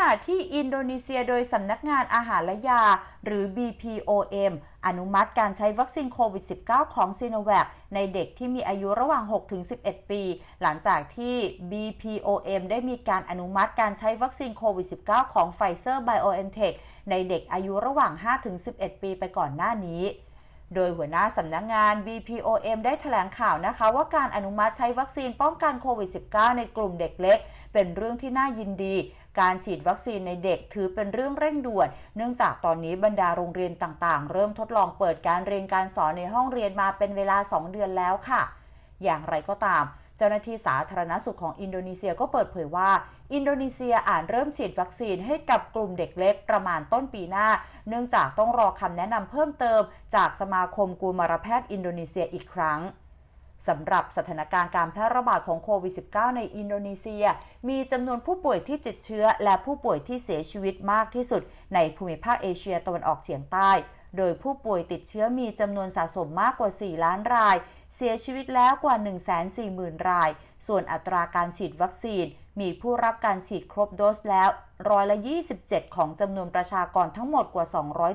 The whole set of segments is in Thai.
ณะที่อินโดนีเซียโดยสำนักงานอาหารและยา หรือ BPOM อนุมัติการใช้วัคซีนโควิด -19 ของซีโนแวคในเด็กที่มีอายุระหว่าง 6-11 ปี หลังจากที่ BPOM ได้มีการอนุมัติการใช้วัคซีนโควิด -19 ของ Pfizer BioNTech ในเด็กอายุระหว่าง 5-11 ปีไปก่อนหน้านี้โดยหัวหน้าสำนักงงาน BPOM ได้แถลงข่าวนะคะ ว่าการอนุมัติใช้วัคซีนป้องกันโควิด -19 ในกลุ่มเด็กเล็ก เป็นเรื่องที่น่ายินดี การฉีดวัคซีนในเด็กถือเป็นเรื่องเร่งด่วน เนื่องจากตอนนี้บรรดาโรงเรียนต่างๆ เริ่มทดลองเปิดการเรียนการสอนในห้องเรียนมาเป็นเวลา 2 เดือนแล้วค่ะ อย่างไรก็ตามเจ้าหน้าที่สาธารณสุขของอินโดนีเซียก็เปิดเผยว่า อินโดนีเซียอาจเริ่มฉีดวัคซีนให้กับกลุ่มเด็กเล็กประมาณต้นปีหน้า เนื่องจากต้องรอคำแนะนำเพิ่มเติม จากสมาคมกุมารแพทย์อินโดนีเซียอีกครั้ง สำหรับสถานการณ์การแพร่ระบาดของโควิด -19 ในอินโดนีเซีย มีจำนวนผู้ป่วยที่ติดเชื้อ และผู้ป่วยที่เสียชีวิตมากที่สุด ในภูมิภาคเอเชียตะวันออกเฉียงใต้ โดยผู้ป่วยติดเชื้อมีจำนวนสะสมมากกว่า 4 ล้านราย เสียชีวิตแล้วกว่า 140,000 ราย ส่วนอัตราการฉีดวัคซีน มีผู้รับการฉีดครบโดสแล้วร้อยละ 27 ของจำนวนประชากรทั้งหมดกว่า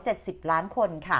270 ล้านคนค่ะ